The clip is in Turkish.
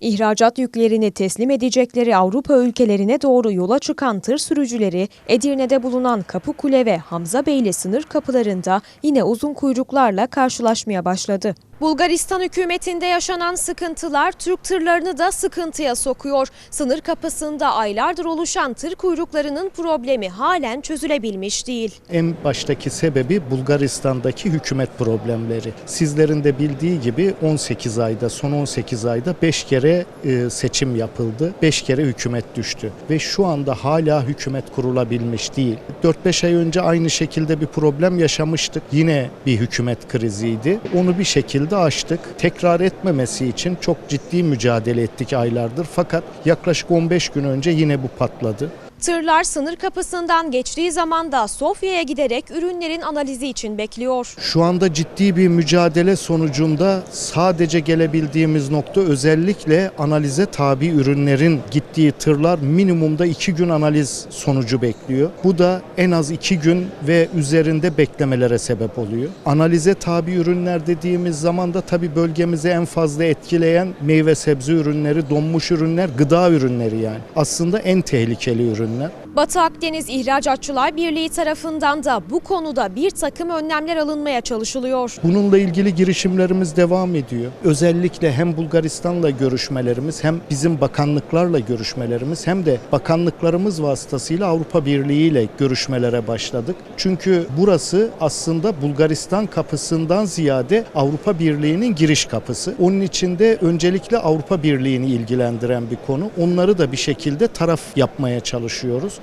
İhracat yüklerini teslim edecekleri Avrupa ülkelerine doğru yola çıkan tır sürücüleri Edirne'de bulunan Kapıkule ve Hamza Beyli sınır kapılarında yine uzun kuyruklarla karşılaşmaya başladı. Bulgaristan hükümetinde yaşanan sıkıntılar Türk tırlarını da sıkıntıya sokuyor. Sınır kapısında aylardır oluşan tır kuyruklarının problemi halen çözülebilmiş değil. En baştaki sebebi Bulgaristan'daki hükümet problemleri. Sizlerin de bildiği gibi 18 ayda, son 18 ayda 5 kere e, seçim yapıldı. 5 kere hükümet düştü. Ve şu anda hala hükümet kurulabilmiş değil. 4-5 ay önce aynı şekilde bir problem yaşamıştık. Yine bir hükümet kriziydi. Onu bir şekilde aştık. Tekrar etmemesi için çok ciddi mücadele ettik aylardır. Fakat yaklaşık 15 gün önce yine bu patladı. Tırlar sınır kapısından geçtiği zaman da Sofya'ya giderek ürünlerin analizi için bekliyor. Şu anda ciddi bir mücadele sonucunda sadece gelebildiğimiz nokta özellikle analize tabi ürünlerin gittiği tırlar minimumda 2 gün analiz sonucu bekliyor. Bu da en az 2 gün ve üzerinde beklemelere sebep oluyor. Analize tabi ürünler dediğimiz zaman da tabi bölgemizi en fazla etkileyen meyve sebze ürünleri, donmuş ürünler, gıda ürünleri yani. Aslında en tehlikeli ürünler. Batı Akdeniz İhracatçılar Birliği tarafından da bu konuda bir takım önlemler alınmaya çalışılıyor. Bununla ilgili girişimlerimiz devam ediyor. Özellikle hem Bulgaristan'la görüşmelerimiz hem bizim bakanlıklarla görüşmelerimiz hem de bakanlıklarımız vasıtasıyla Avrupa Birliği ile görüşmelere başladık. Çünkü burası aslında Bulgaristan kapısından ziyade Avrupa Birliği'nin giriş kapısı. Onun içinde öncelikle Avrupa Birliği'ni ilgilendiren bir konu. Onları da bir şekilde taraf yapmaya çalışıyoruz.